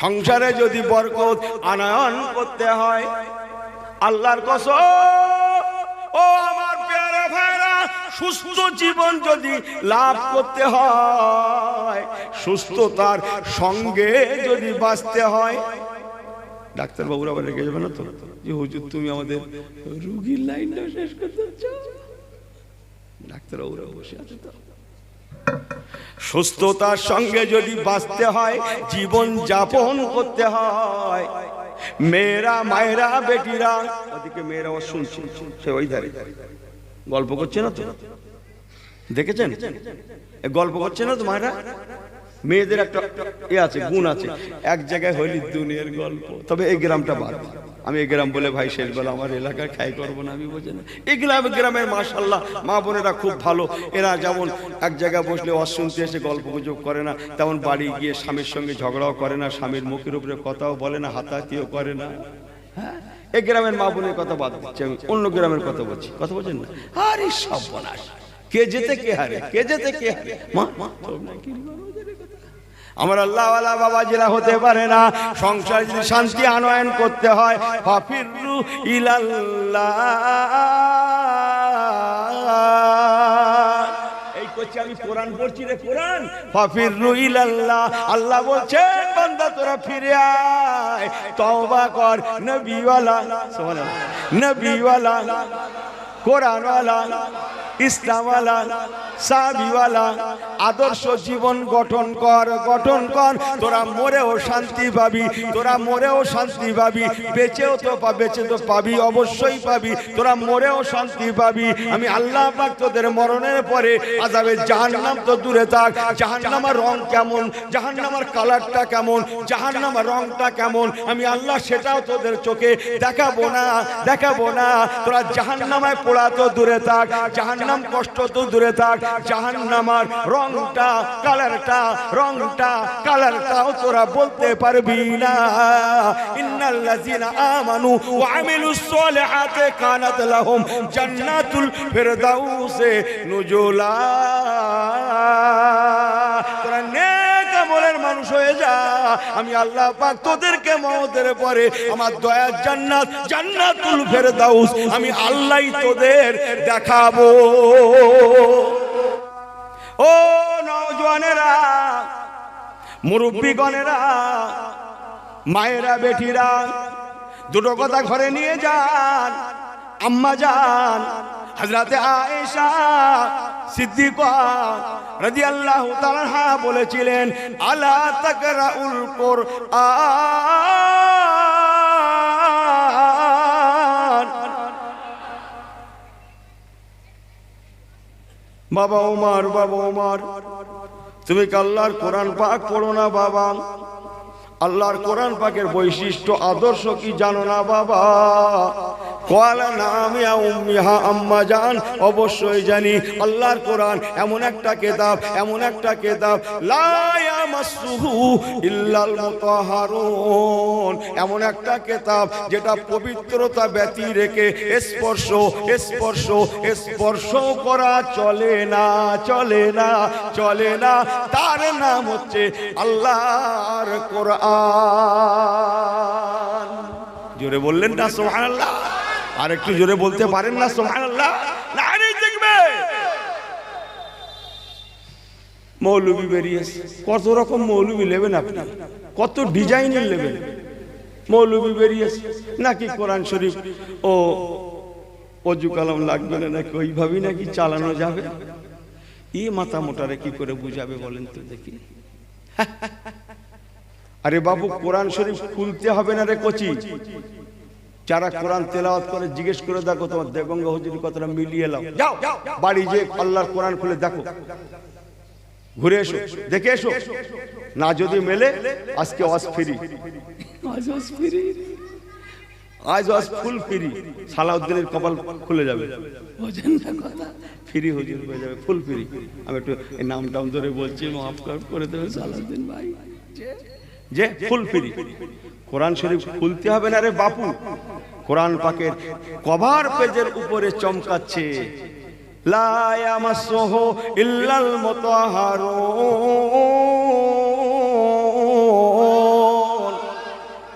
সংসারে যদি বরকত আনয়ন করতে হয়, আল্লাহর কসম, ও আমার পেয়ারে ভাইরা, সুস্থ জীবন যদি লাভ করতে হয়, সুস্থতার সঙ্গে যদি বাঁচতে হয় ডাক্তার বাবুরা আবার রেখে যাবে না তো? যে হুজুর, তুমি আমাদের রুগীর লাইনটা শেষ করতে হচ্ছে ডাক্তার বাবুরা বসে আছে তো। সুস্থতার সঙ্গে যদি বাঁচতে হয়, জীবন যাপন করতে হয়। মেয়েরা, মায়েরা, বেটিরা, ওদিকে মেয়েরা আবার শুনছে, সে ওই ধারে। গল্প করছে না তো? দেখেছেন? গল্প করছে না তো মায়েরা? মেয়েদের একটা এ আছে, গুণ আছে। এক জায়গায় হইলি দুনিয়ার গল্প। তবে এই গ্রামটা বাদ। আমি এই গ্রাম বলে ভাই শেষ বলে আমার এলাকায় খাই করব না, আমি বোঝে না। এই গ্রাম, গ্রামের মাশাল্লাহ, মা বোনেরা খুব ভালো। এরা যেমন এক জায়গায় বসলে অশুনতে এসে গল্প গুজব করে না, তেমন বাড়ি গিয়ে স্বামীর সঙ্গে ঝগড়াও করে না, স্বামীর মুখের উপরে কথাও বলে না, হাতাহাতিও করে না। হ্যাঁ? এই গ্রামের মা বোনের কথা বাদ দিচ্ছি আমি, অন্য গ্রামের কথা বলছি। কথা বলছেন না? আরে সব বনাস কে যেতে কে হারে, কে যেতে কে হারে? মা মা বলো? আমার আল্লাহওয়ালা বাবা যেটা হতে পারে না। সংসার যদি শান্তি আনয়ন করতে হয় কোরআন রে কোরআন। আল্লাহ বলছেন তোরা ফিরে আয়। তওবা কর কোরআনওয়ালা। ইসলামওয়ালা সাবিওয়ালা আদর্শ জীবন গঠন কর গঠন কর। তোরা মরেও শান্তি পাবি, তোরা মরেও শান্তি পাবি। বেঁচেও তো বেঁচে তো পাবি, অবশ্যই পাবি। তোরা মরেও শান্তি পাবি। আমি আল্লাহ পাক তোদের মরণের পরে আজাবে জাহান্নাম তো দূরে থাক। জাহান্নামার রং কেমন? জাহান্নামার কালারটা কেমন? জাহান্নামার রংটা কেমন? আমি আল্লাহ সেটাও তোদের চোখে দেখাবো না দেখাবো না। তোরা জাহান্নামায় পোড়া তো দূরে থাক। জাহান্নাম কষ্ট তো দূরে থাক, জাহান্নামার রংটা, কালারটা, রংটা, কালারটাও তোরা বলতে পারবি না। ইন্নাল্লাযিনা আমানু ওয়া আমিলুস সলিহাতি কানাত লাহুম জান্নাতুল ফিরদাউসে নুজুলা। মানুষ হয়ে যা। আমি আল্লাহ পাক তোদেরকে মহতের পরে আমার দয়ার জান্নাত, জান্নাতুল ফেরদাউস আমি আল্লাহই তোদের দেখাবো। ও নওজোয়ানেরা, মুরব্বীগণেরা, মায়েরা, বেটিরা, দুটো কথা ঘরে নিয়ে যান, আম্মা যান হজরতে আয়েশা সিদ্দিকা রাদিয়াল্লাহু তাআলা বলেছিলেন, আলা তাকরাউল কোরআন? বাবা ওমার বাবা ওমার তুমি কি আল্লাহর কোরআন পাক পড়ো না বাবা? আল্লাহর কোরআন পাকের বৈশিষ্ট্য আদর্শ কি জানো না বাবা? কয়ালা নামিয়া উম্মিহা আম্মা জান। অবশ্যই জানি আল্লাহর কোরআন এমন একটা কেতাব, এমন একটা কেতাব, লা ইয়ামাসসুহু ইল্লাল মুতাহহারুন এমন একটা কেতাব যেটা পবিত্রতা ব্যতি রেখে স্পর্শ স্পর্শ স্পর্শ করা চলে না চলে না চলে না। তার নাম হচ্ছে আল্লাহর কোরআন। জোরে বললেন না, সুবহানাল্লাহ। আর একটু জোরে বলতে পারেন না মৌলবি বেরিয়েছে। কত রকম মৌলবি নেবেন আপনি? কত ডিজাইনের নেবেন? মৌলবি বেরিয়েছে। নাকি কোরআন শরীফ? ও, অজু কালাম লাগবে না নাকি? ওইভাবেই নাকি চালানো যাবে? ই মাথা মোটারে কি করে বুঝাবে বলেন তো দেখি। আরে বাবু, কোরআন শরীফ খুলতে হবে না রে কচি? যারা কোরআন তেলাওয়াত করে জিজ্ঞেস করে দেখো তোমার দেবঙ্গা হুজুরের কথাটা মিলিয়ে লাও যাও বাড়ি যে আল্লাহর কোরআন খুলে দেখো। ঘুরে এসো দেখে এসো। না যদি মেলে আজকে ওয়াজ ফ্রি। আজ ওয়াজ ফ্রি। আজ ওয়াজ ফুল ফ্রি। সালাউদ্দিনের কপাল খুলে যাবে। বোঝেন না কথা। ফ্রি হুজুর হয়ে যাবে ফুল ফ্রি। আমি একটু এই নাম টাম ধরে বলছি মাফ করে দেবে। সালাউদ্দিন ভাই যে ফুল ফ্রি। কোরআন শরীফ খুলতে হবে না রে বাপু। কোরআন পাকের কভার পেজের উপরে চমকাচ্ছে। ইল্লাল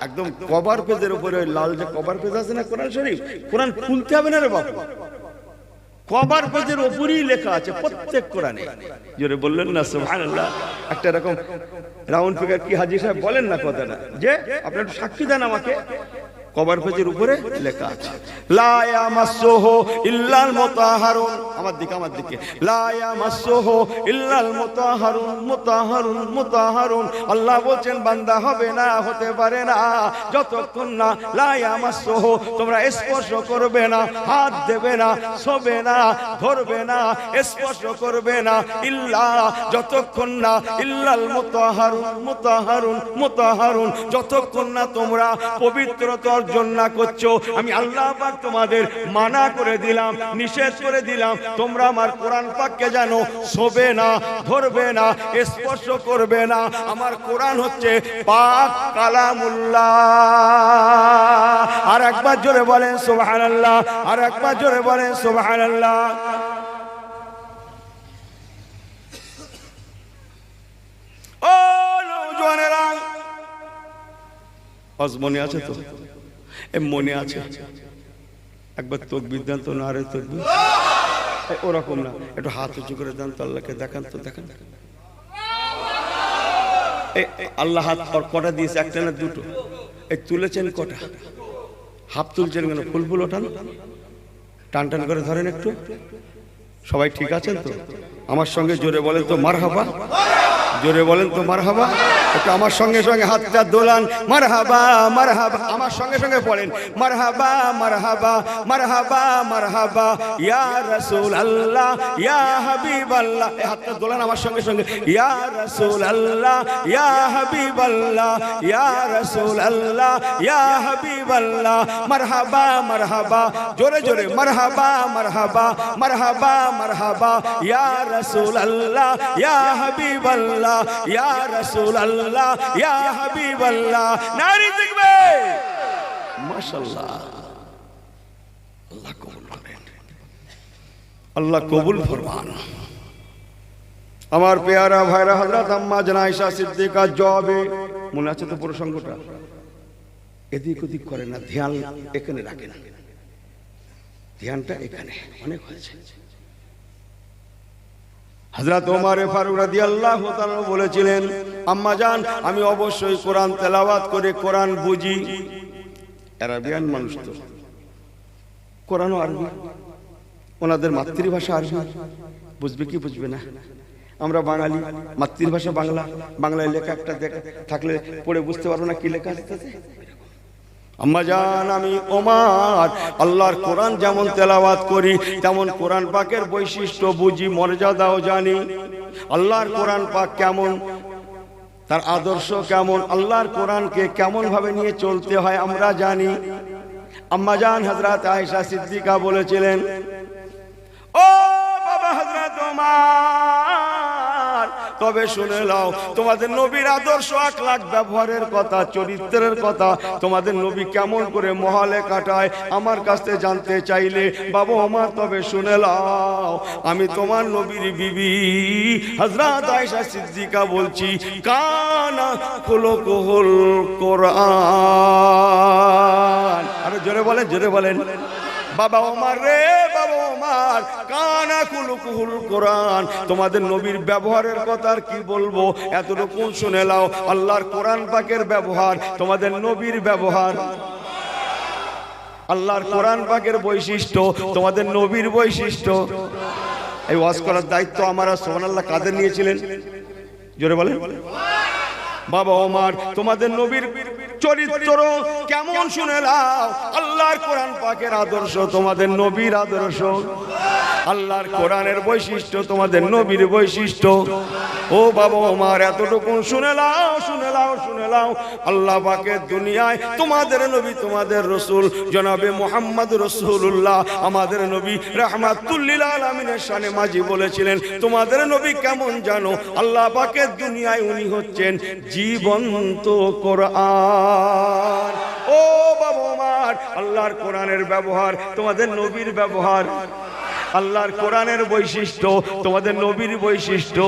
একদম কভার পেজের উপরে ওই লাল যে কভার পেজ আছে না কোরআন শরীফ? কোরআন খুলতে হবে না রে বাবা কভার পেজের ওপরই লেখা আছে প্রত্যেক কোরআনে। জোরে বললেন না, সুবহানাল্লাহ। একটা এরকম রাউন্ড ফিগার কি হাজি সাহেব বলেন না কথাটা? যে, আপনি একটু সাক্ষী দেন আমাকে। কভার পেজের উপরে লেখা আছে। লা ইয়ামাসসুহু ইল্লাল মুতাহহারুন আমার দিকে আমার দিকে। লা ইয়ামাসসুহু ইল্লাল মুতাহহারুন মুতাহহারুন মুতাহহারুন আল্লাহ বান্দা হবে না, হতে পারে না। যতক্ষণ না লা ইয়ামাসসুহু তোমরা স্পর্শ করবে না, হাত দেবে না ছবে না, ধরবে না, স্পর্শ করবে না। ইল্লা, যতক্ষণ না ইল্লাল মুতাহহারুন মুতাহহারুন মুতাহহারুন যতক্ষণ না তোমরা পবিত্রতা অর্জন না করছ। আমি আল্লাহ পাক তোমাদের মানা করে দিলাম, নিষেধ করে দিলাম। তোমরা আমার কোরআন পাককে জানো, শোবে না, ধরবে না, স্পর্শ করবে না। আমার কোরআন হচ্ছে পাক কালামুল্লাহ। আর একবার জোরে বলেন, সুবহানাল্লাহ। আর একবার জোরে বলেন, সুবহানাল্লাহ। ও নওজোয়ানেরা আজ মনে আছে তো? মনে আছে। একবার তকবির দেন তো না রে তকবির ওরকম না। একটু হাত উঁচু করে দেন তো আল্লাহকে দেখান তো দেখান। আল্লাহ হাত কটা দিয়েছে? একটা না দুটো? এই তুলেছেন কটা? হাফ তুলছেন কেন? ফুল ফুল ওঠান? টান টান করে ধরেন একটু। সবাই ঠিক আছেন তো? আমার সঙ্গে জোরে বলেন তো মার হাবা জোরে বলেন তো মার হাবা আমার সঙ্গে সঙ্গে হাতটা দোলান। মার হাবা মার হাবা আমার সঙ্গে সঙ্গে পড়েন। মার হাবা মার হাবা মার হাবা মার হাবা ইয়া রসুল আল্লাহ ইয়া হাবিব আল্লাহ হাতটা দোলান আমার সঙ্গে সঙ্গে। ইয়া রসুল আল্লাহ ইয়া হাবিব আল্লাহ ইয়া রসুল আল্লাহ ইয়া মার হাবা মার হাবা জোরে জোরে। মার হাবা মার হাবা ইয়া রসুল আল্লাহ ইয়া হাবিব আল্লাহ ইয়া রসুল আল্লাহ ইয়া আল্লাহ নারী দেখবে। মাশাআল্লাহ। আল্লাহ কবুল করেন। আল্লাহ কবুল ফরমান। আমার পেয়ারা ভাইরা, হযরত আম্মা জানা আয়েশা সিদ্দিকা জবে মনে আছে তো প্রসঙ্গটা? এদিক ওদিক করে না, ধ্যান এখানে রাখে না। ধ্যানটা এখানে অনেক হয়েছে। হযরত ওমর ফারুক রাদিয়াল্লাহু তাআলা বলেছিলেন, আম্মা জান, আমি অবশ্যই কোরআন তেলাওয়াত করে কোরআন বুঝি। আরাবিয়ান মানুষ তো। কোরআনও আরবি। ওনাদের মাতৃভাষা আরবি। বুঝবে কি বুঝবে না? আমরা বাঙালি, মাতৃভাষা বাংলা। বাংলায় লেখা একটা থাকলে পড়ে বুঝতে পারব না কি লেখা আছে আম্মা জান, আমি ওমার। আল্লাহর কোরআন যেমন তেলাওয়াত করি, তেমন কোরআন পাকের বৈশিষ্ট্য বুঝি, মর্যাদাও জানি। আল্লাহর কোরআন পাক কেমন? তার আদর্শ কেমন? আল্লাহর কোরআনকে কেমন ভাবে নিয়ে চলতে হয় আমরা জানি। আম্মা জান হজরত আয়েশা সিদ্দিকা বলেছিলেন, ও বাবা হজরত ওমার তবে শুনে নাও? তোমাদের নবীর আদর্শ এক লাখ ব্যবহারের কথা, চরিত্রের কথা। তোমাদের নবী কেমন করে মহালে কাটায়, আমার কাছে জানতে চাইলে, বাবু, আমার তবে শুনে নাও। আমি তোমার নবীর বিবি। হজরত আয়েশা সিদ্দিকা বলছি, কানা কুলো কোহল কোরআন। আরে জোরে বলেন জোরে বলেন। বাবা ওমার রে। বাবা কানা কোরআন। তোমাদের নবীর ব্যবহারের কথা আর কি বলব? এতটুকু শুনে লাও আল্লাহর কোরআন পাকের ব্যবহার, তোমাদের নবীর ব্যবহার। আল্লাহর কোরআন পাকের বৈশিষ্ট্য, তোমাদের নবীর বৈশিষ্ট্য। এই ওয়াজ করার দায়িত্ব আমার সোহান আল্লাহ কাদের নিয়েছিলেন? জোরে বলেন। বাবা ওমার, তোমাদের নবীর চরিত্র কেমন শুনে লাও আল্লাহর কোরআন পাকের আদর্শ তোমাদের নবীর আদর্শ। আল্লাহর কোরআনের বৈশিষ্ট্য তোমাদের নবীর বৈশিষ্ট্য। ও বাবা ওমার এতটুকু শুনে লাও শুনে লাও শুনে লাও আল্লাহ পাকের দুনিয়ায় তোমাদের নবী, তোমাদের রসুল, জনাবে মোহাম্মদ রসুল্লাহ আমাদের নবী রহমাতুল্লিল আলমিনের শানে মাঝি বলেছিলেন, তোমাদের নবী কেমন জানো? আল্লাহ পাকের দুনিয়ায় উনি হচ্ছেন জীবন্ত কোরআন। ও বাবা আমার, আল্লাহর কোরআনের ব্যবহার, তোমাদের নবীর ব্যবহার। আল্লাহর কোরআনের বৈশিষ্ট্য, তোমাদের নবীর বৈশিষ্ট্য।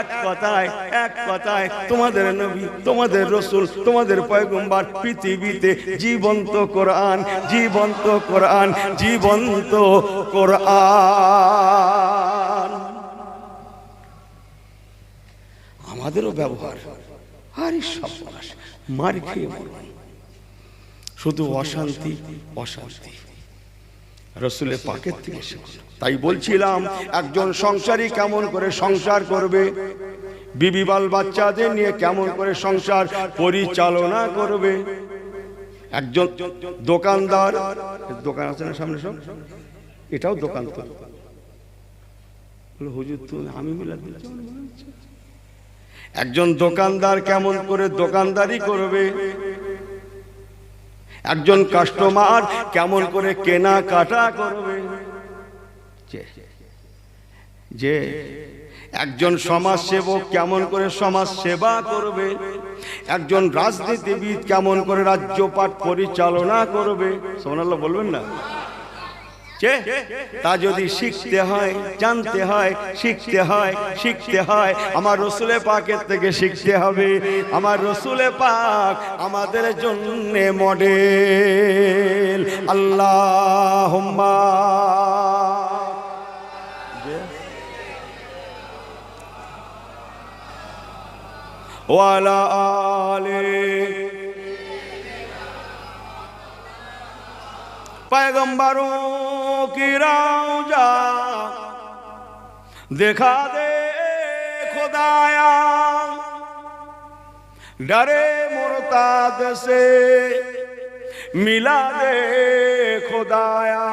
এক কথায় এক কথায়, তোমাদের নবী, তোমাদের রসুল, তোমাদের পয়গম্বার পৃথিবীতে জীবন্ত কোরআন জীবন্ত কোরআন জীবন্ত কোরআন। আমাদেরও ব্যবহার। আরে সব মার খেয়ে মরব। শুধু অশান্তি অশান্তি। রসুলের পাকের থেকে তাই বলছিলাম একজন সংসারী কেমন করে সংসার করবে? বিবি বাল বাচ্চাদের নিয়ে কেমন করে সংসার পরিচালনা করবে? একজন দোকানদার দোকান আছে না সামনে সব? এটাও দোকান তো। হুজুর তো আমি মিলাদ। একজন দোকানদার কেমন করে দোকানদারি করবে? একজন কাস্টমার কেমন করে কেনা কাটা করবে? যে- একজন সমাজ সেবক কেমন করে সমাজ সেবা করবে? একজন রাজনীতিবিদ কেমন করে রাজ্যপাট পরিচালনা করবে? সোনাল্লাহ বলবেন না? তা যদি শিখতে হয়, জানতে হয়, শিখতে হয় শিখতে হয়, আমার রসুলে পাকের থেকে শিখতে হবে। আমার রসুলে পাক আমাদের জন্য মডেল। আল্লাহ ওয়ালা আলে पैगंबरों की रौजा देखा दे खुदाया। डरे मुर्ताद से मिला दे खुदाया।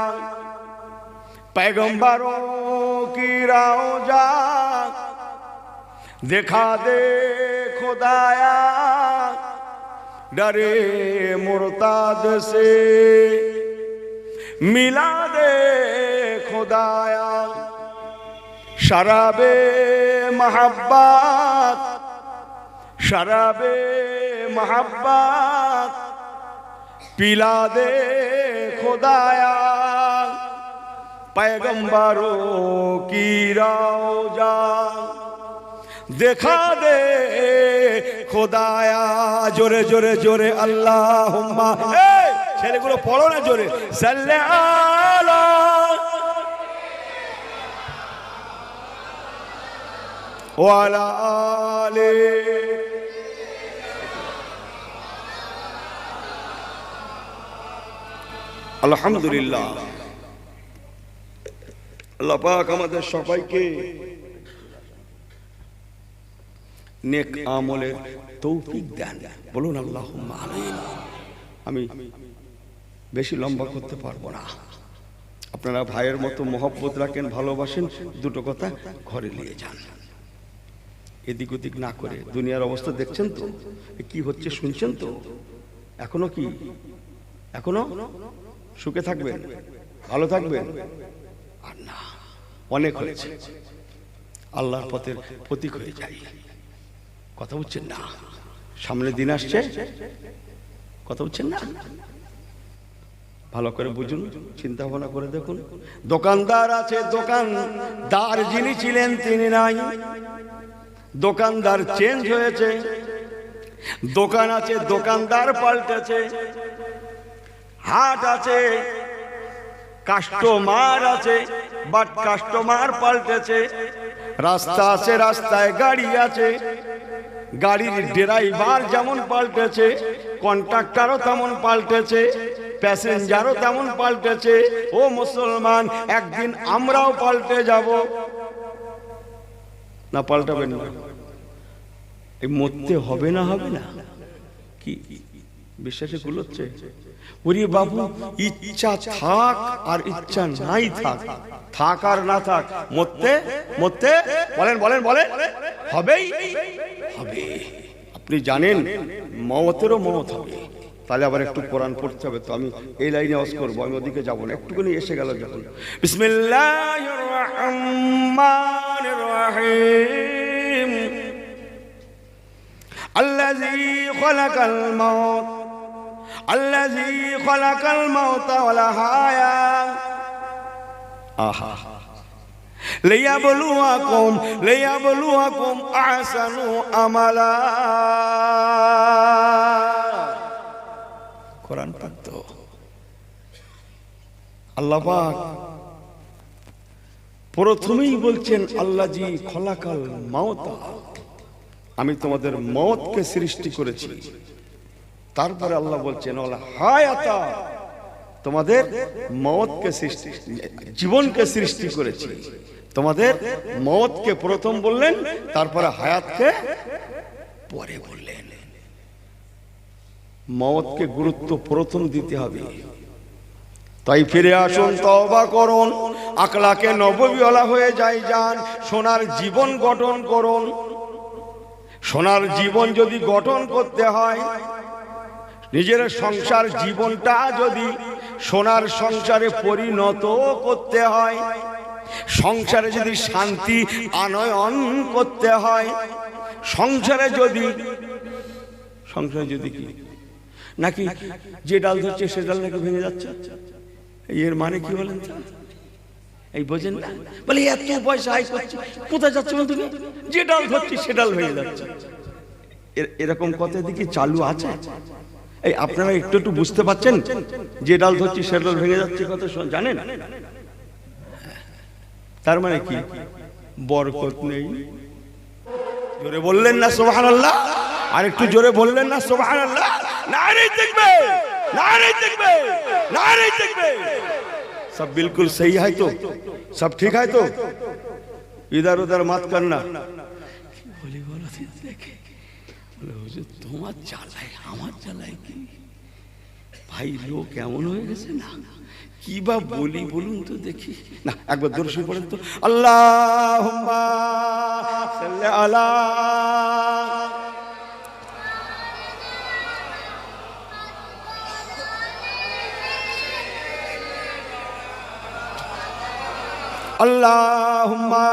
पैगंबरों की रौजा देखा दे खुदाया। डरे मुर्ताद से मिला दे खुदाया शराबे मोहब्बत शराबे मोहब्बत पिला दे खुदाया पैगंबरों की रौजा देखा दे খোদায়া জোরে জোরে জোরে আল্লাহ ছেলেগুলো পড়ো না জোরে। আলে। আলহামদুলিল্লাহ। আল্লাহ আমাদের সবাইকে নেক আমলের তৌফিক দেন। বলুন আল্লাহ আমি বেশি লম্বা করতে পারব না। আপনারা ভাইয়ের মতো মহব্বত রাখেন, ভালোবাসেন, দুটো কথা ঘরে নিয়ে যান। এদিক ওদিক না করে দুনিয়ার অবস্থা দেখছেন তো? কি হচ্ছে শুনছেন তো? এখনও কি? এখনও? সুখে থাকবেন? ভালো থাকবেন? আর না, অনেক হয়েছে। আল্লাহর পথের প্রতীক হয়ে যায় কথা বুঝছেন না? সামনে দিন আসছে? কথা বুঝছেন না? ভালো করে বুঝুন চিন্তা ভাবনা করে দেখুন। দোকানদার আছে দোকানদার যিনি ছিলেন, তিনি নাই। দোকানদার চেঞ্জ হয়েছে। দোকান আছে, দোকানদার পাল্টেছে। হাট আছে। কাস্টমার আছে বাট কাস্টমার পাল্টেছে। রাস্তা আছে, রাস্তায় গাড়ি আছে। গাড়ির ড্রাইভার যেমন পাল্টেছে, কন্ট্রাক্টরও তেমন পাল্টেছে। প্যাসেঞ্জারও তেমন পাল্টেছে। ও মুসলমান, একদিন আমরাও পাল্টে যাব। না, পাল্টাবেন না। এই মরতে হবে না হবে না? কি? বিশ্বাসে গুলোচ্ছে ওরে বাবু, ইচ্ছা থাক আর ইচ্ছা নাই থাক। থাক আর না থাক। মরতে মরতে, বলেন বলেন বলেন। হবেই, হবে। আপনি জানেন, মমতেরও মমত হবে। তাহলে আবার একটু কোরআন পড়তে হবে তো আমি এই লাইনে অস করবো আমি ওদিকে যাবো না একটুখানি এসে গেল যখন বিসমিল্লাহির রহমানির রহিম الذي خلق الموت الذي خلق الموت والحياة আহা লিয়াবলুয়াকুম লিয়াবলুয়াকুম আহসানু আমালা কোরআন পাক আল্লাহ পাক প্রথমেই বলছেন আল্লাহ জি খলাকাল মাওতা আমি তোমাদের মতকে সৃষ্টি করেছি। তারপরে আল্লাহ বলছেন হায়াতা। তোমাদের মতকে সৃষ্টি, জীবনকে সৃষ্টি করেছি। তোমাদের মতকে প্রথম বললেন, তারপরে হায়াতকে পরে বললেন। মতকে গুরুত্ব প্রথম দিতে হবে। তাই ফিরে আসুন, তওবা করুন আকলাকে নববিওয়ালা হয়ে যাই যান, সোনার জীবন গঠন করুন। সোনার জীবন যদি গঠন করতে হয়, নিজের সংসার জীবনটা যদি সোনার সংসারে পরিণত করতে হয়, সংসারে যদি শান্তি, আনয়ন করতে হয়, সংসারে যদি সংসারে যদি কি? নাকি যে ডাল ধরছে সে ডাল নাকি ভেঙে যাচ্ছে? এর মানে কি বলেন এই বোঝেন না? বলে এত পয়সা আয় করছে, কোথায় যাচ্ছে কি? যে ডাল ধরছে সে ডাল ভেঙে যাচ্ছে। এরকম কথা দিকে চালু আছে। এই আপনারা একটু একটু বুঝতে পারছেন যে ডাল ধরছি সে ডাল ভেঙে যাচ্ছে কথা জানেন? তার মানে কি? বরকত নেই। জোরে বললেন না সোহান আল্লাহ আর একটু জোরে বললেন না সোহান আল্লাহ না রে দেখবে না রে দেখবে না রে দেখবে सब बिल्कुल सही है तो सब ठीक है तो इधर उधर मत करना বলি বলো দেখে বলে হুজুর তোমার জ্বালায় আমার জ্বালায় কি ভাই লোক এমন হয়ে গেছে না কি বা বলি বলুন তো দেখি না একবার দর্শন পড়েন তো আল্লাহ আলা আল্লাহুম্মা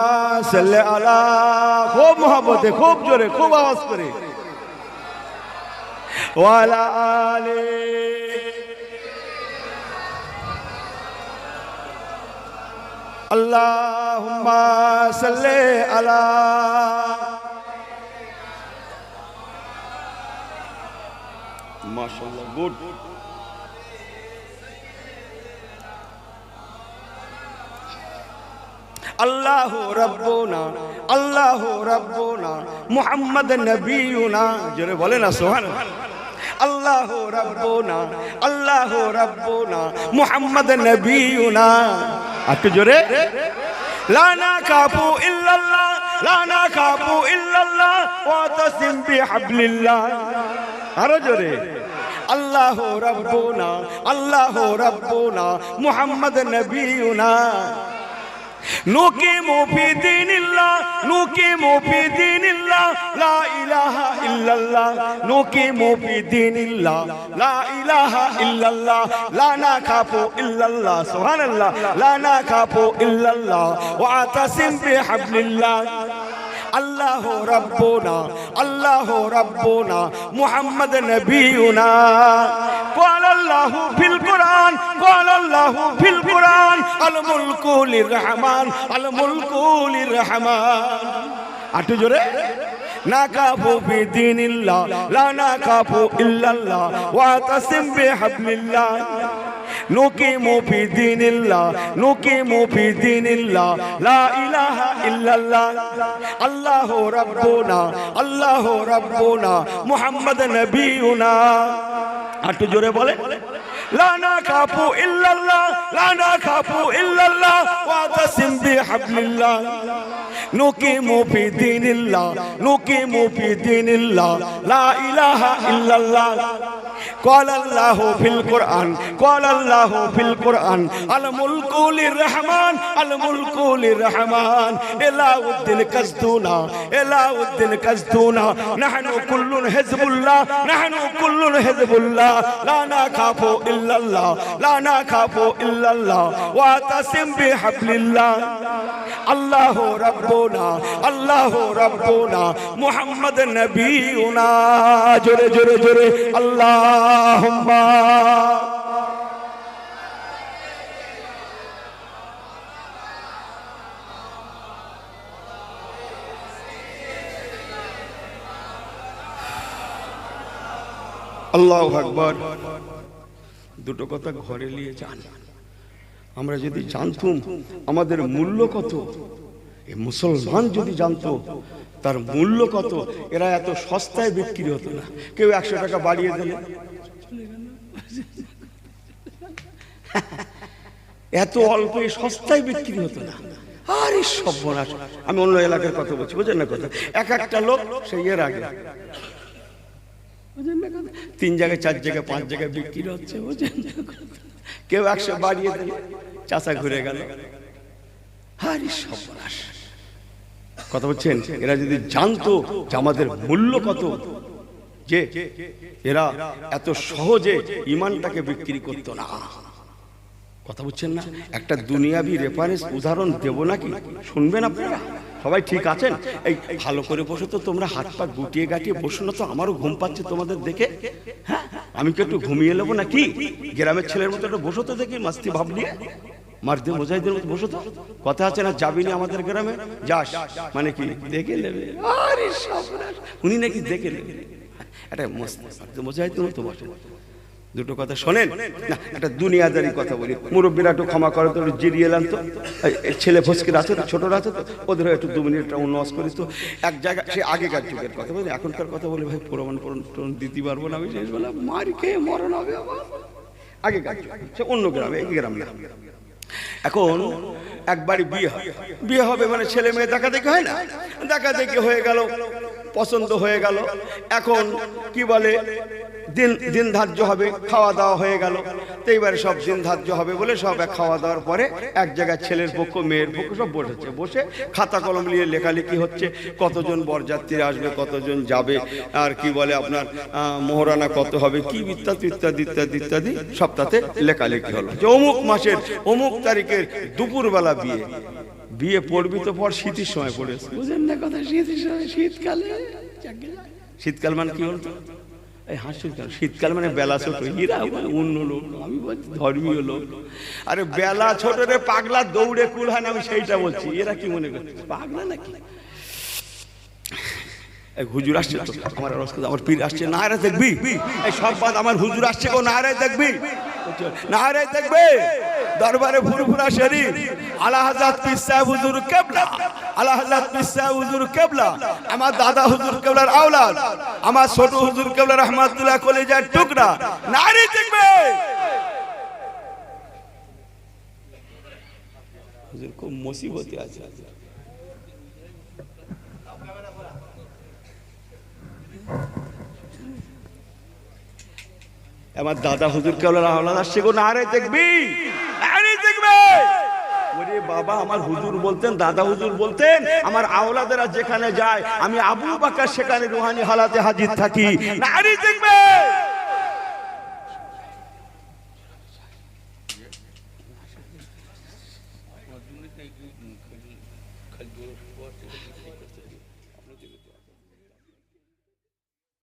সাল্লি আলা, খুব মহব্বতে, খুব জোরে, খুব আওয়াজ করে। ওয়ালা আলে। আল্লাহুম্মা সাল্লি আলা। মাশাআল্লাহ, গুড। আল্লাহ রব্বুনা আল্লাহ রব্বুনা, মুহাম্মদ নবিয়ুনা জোরে বলে না সোহান আল্লাহ রব্বুনা আল্লাহ রব্বুনা, মুহাম্মদ নবিয়ুনা একটু জোরে। লানা কাবু ইল্লাল্লাহ, লানা কাবু ইল্লাল্লাহ, ওয়া তাসিম বিহাবলিল্লাহ। আরও জোরে। আল্লাহ রব্বুনা আল্লাহ রব্বুনা, মুহাম্মদ নবিয়ুনা নুকিমু বিদিনিল্লাহ নুকিমু বিদিনিল্লাহ লা ইলাহা ইল্লাল্লাহ নুকিমু বিদিনিল্লাহ লা ইলাহা ইল্লাল্লাহ লা না খাপু ইল্লাল্লাহ, সুবহানাল্লাহ লা না খাপু ইল্লাল্লাহ, ওয়া আতাসিম বিহাবলিল্লাহ। আল্লাহ রব্বুনা আল্লাহ রব্বুনা, মুহাম্মদ নবিয়ুনা واعتصم بحبل الله الله ربنا الله ربنا محمد نبينا قال الله في القرآن قال الله في القرآن الملك للرحمن الملك للرحمن আটু জোরে না কাফু বি দিনিল্লাহ লা না কাফু ইল্লাল্লাহ ওয়া তাসিম বিহাবলিল্লাহ লোকে বিদিনিল্লাহ লোকে বিদিনিল্লাহ আল্লাহ ইলাহা ইল্লাল্লাহ আল্লাহু রাব্বুনা আল্লাহু রাব্বুনা মুহাম্মাদ নবিয়ুনা আটু জোরে বলে লানা কাপু ইল্লাল্লাহ লানা কাপু ইল্লাল্লাহ ওয়া তাসিম বিহাবলিল্লাহ নুকিমু ফি দীনিল্লাহ নুকিমু ফি দীনিল্লাহ লা ইলাহা ইল্লাল্লাহ قال الله في القرآن قال الله في القرآن الملك للرحمن الملك للرحمن إلى الدين كزدونا إلى الدين كزدونا نحن كل حزب الله نحن كل حزب الله لا نخاف إلا الله لا نخاف إلا الله واعتصم بحبل الله الله আল্লাহ মুহাম্মদ জোরে জোরে জোরে, আল্লাহুম্মা। আল্লাহ আকবর। দুটো কথা ঘরে নিয়ে যান। আমরা যদি জানতুম আমাদের মূল্য কত এই মুসলমান যদি জানতো তার মূল্য কত এরা এত সস্তায় বিক্রি হতো না। কেউ একশো টাকা বাড়িয়ে দিলে। এত অল্প সস্তায় বিক্রি হতো না। আরে সর্বনাশ। আমি অন্য এলাকার কথা বলছি বুঝেন না কথা? এক একটা লোক সেই এর আগে। বুঝেন না কথা? তিন জায়গায় চার জায়গায় পাঁচ জায়গায় বিক্রি হচ্ছে বুঝেন না কথা? কেউ একশো বাড়িয়ে দিল চাষা ঘুরে গেল। আরে সর্বনাশ। কথা বলছেন, এরা যদি জানতো যে আমাদের মূল্য কত, যে এরা এত সহজে ইমানটাকে বিক্রি করতো না। কথা বুঝছেন না? একটা দুনিয়াবি রেফারেন্স উদাহরণ দেব নাকি? শুনবেন আপনারা? সবাই ঠিক আছেন? এই ভালো করে বসো তো তোমরা, হাত পা গুটিয়ে গাটিয়ে বসো না তো আমারও ঘুম পাচ্ছে তোমাদের দেখে। হ্যাঁ? আমি কি একটু ঘুমিয়ে নেব নাকি? গ্রামের ছেলের মতো একটু বসো তো দেখি, মাস্তি ভাব নিয়ে। মারতে মোজাইদের মতো বসো তো। কথা আছে না, যাবি না আমাদের গ্রামে? যাস। মানে কি? দেখে নেবে। আরে। উনি নাকি দেখে নেবে। একটা মস্ত মোজাইদের মতো বসে। দুটো কথা শোনেন? না, একটা দুনিয়াদারি কথা বলি। মুরব্বীরা একটু ক্ষমা করে তো জিরিয়ে এলাম তো। ছেলে ফসকির আছে তো, ছোটরা আছে তো। ওদের একটু দু মিনিট নস করিস তো। এক জায়গায় সে আগেকার যুগের কথা বলি। এখনকার কথা বলি ভাই প্রমাণ প্রমাণ দিতে পারব না আমি শেষ বেলা মার খেয়ে মরণ হবে আবার আগেকার। সে অন্য গ্রামে এই গ্রাম। এখন একবারই বিয়ে হবে। বিয়ে হবে মানে ছেলে মেয়ে দেখা দেখি হয় না? দেখা দেখি হয়ে গেল। পছন্দ হয়ে গেল। এখন কি বলে, দিন দিন ধার্য হবে, খাওয়া দাওয়া হয়ে গেল। তো এইবারে সব দিন ধার্য হবে বলে সব এক খাওয়া দাওয়ার পরে এক জায়গায় ছেলের পক্ষ, মেয়ের পক্ষ সব বসেছে। বসে খাতা কলম নিয়ে লেখালেখি হচ্ছে, কতজন বরযাত্রী আসবে, কতজন যাবে, আর কি বলে আপনার মোহরানা কত হবে, কি ইত্যাদি ইত্যাদি ইত্যাদি ইত্যাদি সব তাতে লেখালেখি হলো। যে অমুক মাসের, অমুক তারিখের দুপুরবেলা বিয়ে বিয়ে পড়বি তো পর শীতের সময় পড়েছে বুঝেন না কথা শীতের সময় শীতকালে শীতকাল মানে কি বলতো? এই হাসি কেন শীতকাল মানে বেলা ছোট হীরা মানে অন্য লোক আমি বলছি ধর্মীয় লোক। আরে বেলা ছোট রে পাগলা দৌড়ে কুল হয় না আমি সেইটা বলছি এরা কি মনে করছে? পাগলা নাকি? হুজুর আসছে তো আমার আমার পীর আসছে না রে দেখবি? এই সব বাদ আমার হুজুর আসছে গো না রে দেখবি? না রে দেখবে? দরবারে ফুরফুরা শরীফ। আলা হাজাত পীর সাহেব হুজুর কেবলা। আলা হাজাত পীর সাহেব হুজুর কেবলা। আমার দাদা হুজুর কেবলার আওলাদ। আমার ছোট হুজুর কেবলা রহমাতুল্লাহ কলেজার টুকরা। না রে দেখবে। হুজুর, খুব মুসিবতে আছে। আমার দাদা হুজুর কেবল আহ্লাদ আসছে গো না রে দেখবি আরে দেখবে। ওরে বাবা, আমার হুজুর বলতেন, দাদা হুজুর বলতেন, আমার আওলাদেরা যেখানে যায়, আমি আবু বাকা সেখানে রুহানি হালাতে হাজির থাকি। নারী দেখবে!